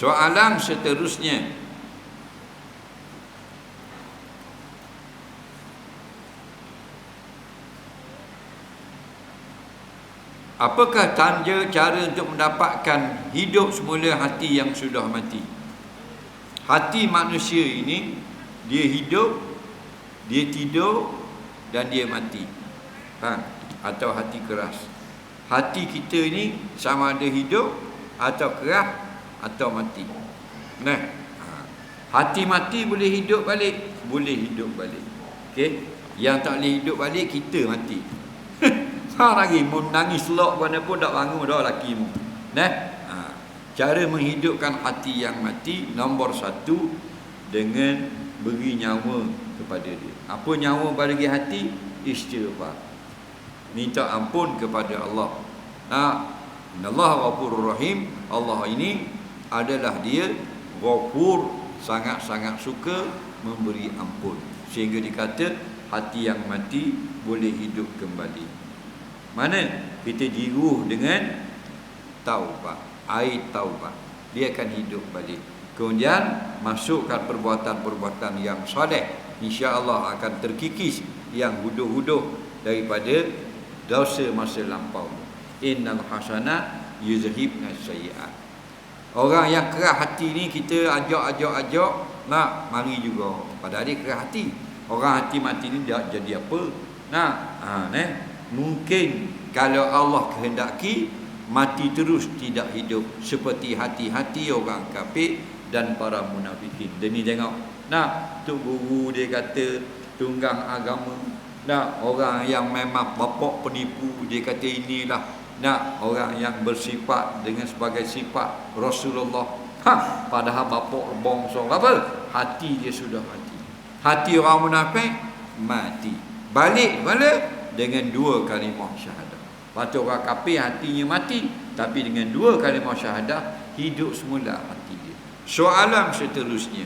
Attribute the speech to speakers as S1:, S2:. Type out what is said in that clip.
S1: Soalan seterusnya Apakah tanda cara untuk mendapatkan hidup semula hati yang sudah mati? Hati manusia ini dia hidup, dia tidur dan dia mati. Ha? Atau hati keras. Hati kita ini sama ada hidup atau keras atau mati. Nah. Ha. Hati mati boleh hidup balik, boleh hidup balik. Okey. Yang tak boleh hidup balik kita mati. Ha lagi mau nangis lok mana pun tak bangun dah laki mu. Nah. Ha. Cara menghidupkan hati yang mati nombor satu dengan beri nyawa kepada dia. Apa nyawa bagi hati? Istighfar. Minta ampun kepada Allah. Nah, Allah Ghafurur Rahim. Allah ini adalah dia Ghafur sangat-sangat suka memberi ampun. Sehingga dikata hati yang mati boleh hidup kembali. Mana kita jiruh dengan taubat, air taubat. Dia akan hidup balik. Kemudian masukkan perbuatan-perbuatan yang soleh. Insya-Allah akan terkikis yang huduh-huduh daripada dosa masa lampau. Innal hasanat yuzhibna sayyi'at. Orang yang keras hati ni kita ajak-ajak-ajak nak mari juga. Padahal dia keras hati. Orang hati mati ni dia jadi apa? Nah, ha, ne? Mungkin kalau Allah kehendaki mati terus tidak hidup seperti hati-hati orang kafir dan para munafikin. Dan ni tengok. Nah, tu guru dia kata tunggang agama. Nah, orang yang memang bapak penipu dia kata inilah nak orang yang bersifat dengan sebagai sifat Rasulullah. Ha, padahal bapak bangsa apa? Hati dia sudah mati. Hati orang munafik mati. Balik balik dengan dua kalimah syahadah. Patut orang kafir hatinya mati tapi dengan dua kalimah syahadah hidup semula hati dia. Soalan seterusnya,